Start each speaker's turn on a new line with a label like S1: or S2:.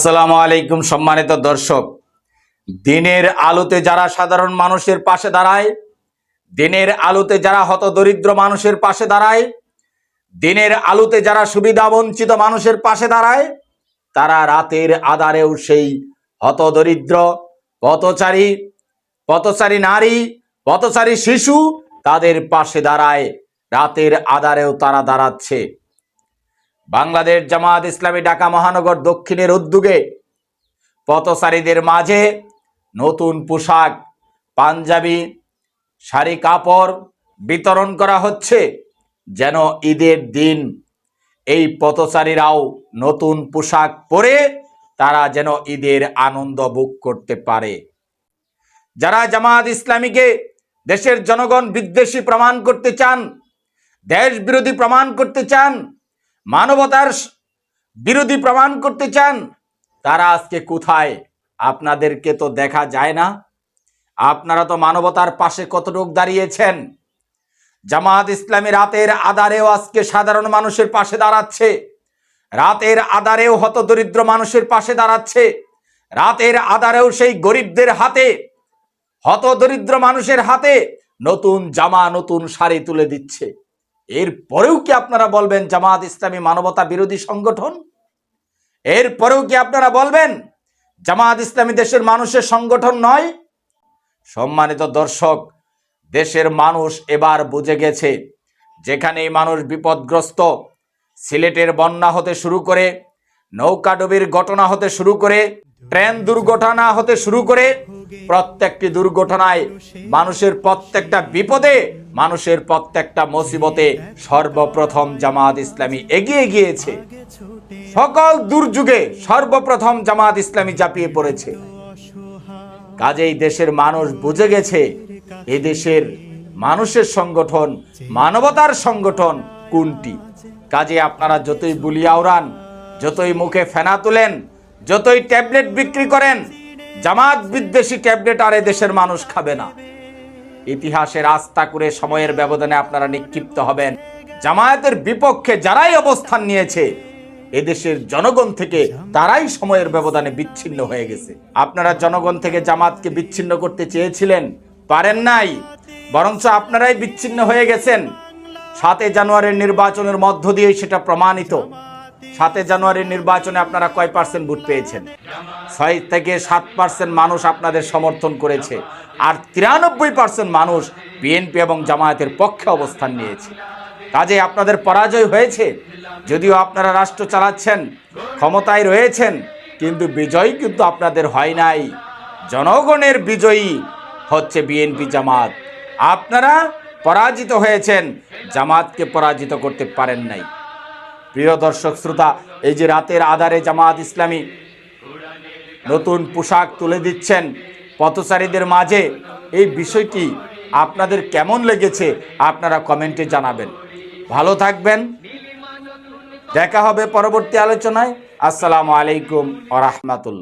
S1: আসসালামু আলাইকুম সম্মানিত দর্শক। দিনের আলোতে যারা সাধারণ মানুষের পাশে দাঁড়ায়, দিনের আলোতে যারা হতদরিদ্র মানুষের পাশে দাঁড়ায়, দিনের আলোতে যারা সুবিধা বঞ্চিত মানুষের পাশে দাঁড়ায়, তারা রাতের আধারেও সেই হতদরিদ্র পথচারী পথচারী নারী, পথচারী শিশু তাদের পাশে দাঁড়ায়। রাতের আধারেও তারা দাঁড়াচ্ছে। বাংলাদেশ জামাত ইসলামী ঢাকা মহানগর দক্ষিণের উদ্যোগে পথচারীদের মাঝে নতুন পোশাক, পাঞ্জাবি, শাড়ি, কাপড় বিতরণ করা হচ্ছে যেন ঈদের দিন এই পথচারীরাও নতুন পোশাক পরে তারা যেন ঈদের আনন্দ বুক করতে পারে। যারা জামাত ইসলামীকে দেশের জনগণ বিদ্বেষী প্রমাণ করতে চান, দেশ বিরোধী প্রমাণ করতে চান মানবতার বিরোধী প্রমাণ করতে চান, তারা আজকে কোথায়? আপনাদেরকে তো দেখা যায় না। আপনারা তো মানবতার পাশে কতটুক দাঁড়িয়েছেন? জামাত ইসলামী রাতের আধারেও আজকে সাধারণ মানুষের পাশে দাঁড়াচ্ছে। রাতের আধারেও হতদরিদ্র মানুষের পাশে দাঁড়াচ্ছে। রাতের আধারেও সেই গরিবদের হাতে, হতদরিদ্র মানুষের হাতে নতুন জামা, নতুন শাড়ি তুলে দিচ্ছে। এর পরেও কি আপনারা বলবেন জামাত ইসলামী মানবতা বিরোধী সংগঠন? এর পরেও কি আপনারা বলবেন জামাত ইসলামী দেশের মানুষের সংগঠন নয়? সম্মানিত দর্শক, দেশের মানুষ এবার বুঝে গেছে, যেখানেই মানুষ বিপদগ্রস্ত, সিলেটের বন্যা হতে শুরু করে, নৌকাডুবির ঘটনা হতে শুরু করে, ট্রেন দুর্ঘটনা হতে শুরু করে, প্রত্যেকটি দুর্ঘটনায় মানুষের প্রত্যেকটা বিপদে মানুষের প্রত্যেকটা মুসিবতে সর্বপ্রথম জামাত ইসলামী এগিয়ে গিয়েছে। সকল দুর্যোগে সর্বপ্রথম জামাত ইসলামী চাপিয়ে পড়েছে। কাজেই দেশের মানুষ বুঝে গেছে এ দেশের মানুষের সংগঠন, মানবতার সংগঠন কোনটি? কাজে আপনারা যতই বুলিয়া উড়ান যতই মুখে ফেনা তুলেন, যতই ট্যাবলেট বিক্রি করেন, জামাত বিদ্বেষী ট্যাবলেট আর এ দেশের মানুষ খাবে না। ইতিহাসের আস্থা করে সময়ের ব্যবধানে আপনারা নিক্ষিপ্ত হবেন। জামায়াতের বিপক্ষে যারাই অবস্থান নিয়েছে, এদেশের জনগণ থেকে তারাই সময়ের ব্যবধানে বিচ্ছিন্ন হয়ে গেছে। আপনারা জনগণ থেকে জামাতকে বিচ্ছিন্ন করতে চেয়েছিলেন, পারেন নাই, বরঞ্চ আপনারাই বিচ্ছিন্ন হয়ে গেছেন। সাতে জানুয়ারির নির্বাচনের মধ্য দিয়ে সেটা প্রমাণিত। সাতে জানুয়ারির নির্বাচনে আপনারা কয় পার্সেন্ট ভোট পেয়েছেন? ছয় থেকে সাত পার্সেন্ট মানুষ আপনাদের সমর্থন করেছে। আর তিরানব্বই পার্সেন্ট মানুষ বিএনপি এবং জামায়াতের পক্ষে অবস্থান নিয়েছে। কাজে আপনাদের পরাজয় হয়েছে। যদিও আপনারা রাষ্ট্র চালাচ্ছেন, ক্ষমতায় রয়েছেন, কিন্তু বিজয় কিন্তু আপনাদের হয় নাই। জনগণের বিজয়ী হচ্ছে বিএনপি জামাত। আপনারা পরাজিত হয়েছেন, জামাতকে পরাজিত করতে পারেন নাই। প্রিয় দর্শক, শ্রোতা, এই যে রাতের আধারে জামাত ইসলামী নতুন পোশাক তুলে দিচ্ছেন পথচারীদের মাঝে। এই বিষয়টি আপনাদের কেমন লেগেছে আপনারা কমেন্টে জানাবেন। ভালো থাকবেন। দেখা হবে পরবর্তী আলোচনায়। আসসালামু আলাইকুম আ রহমাতুল্লাহ।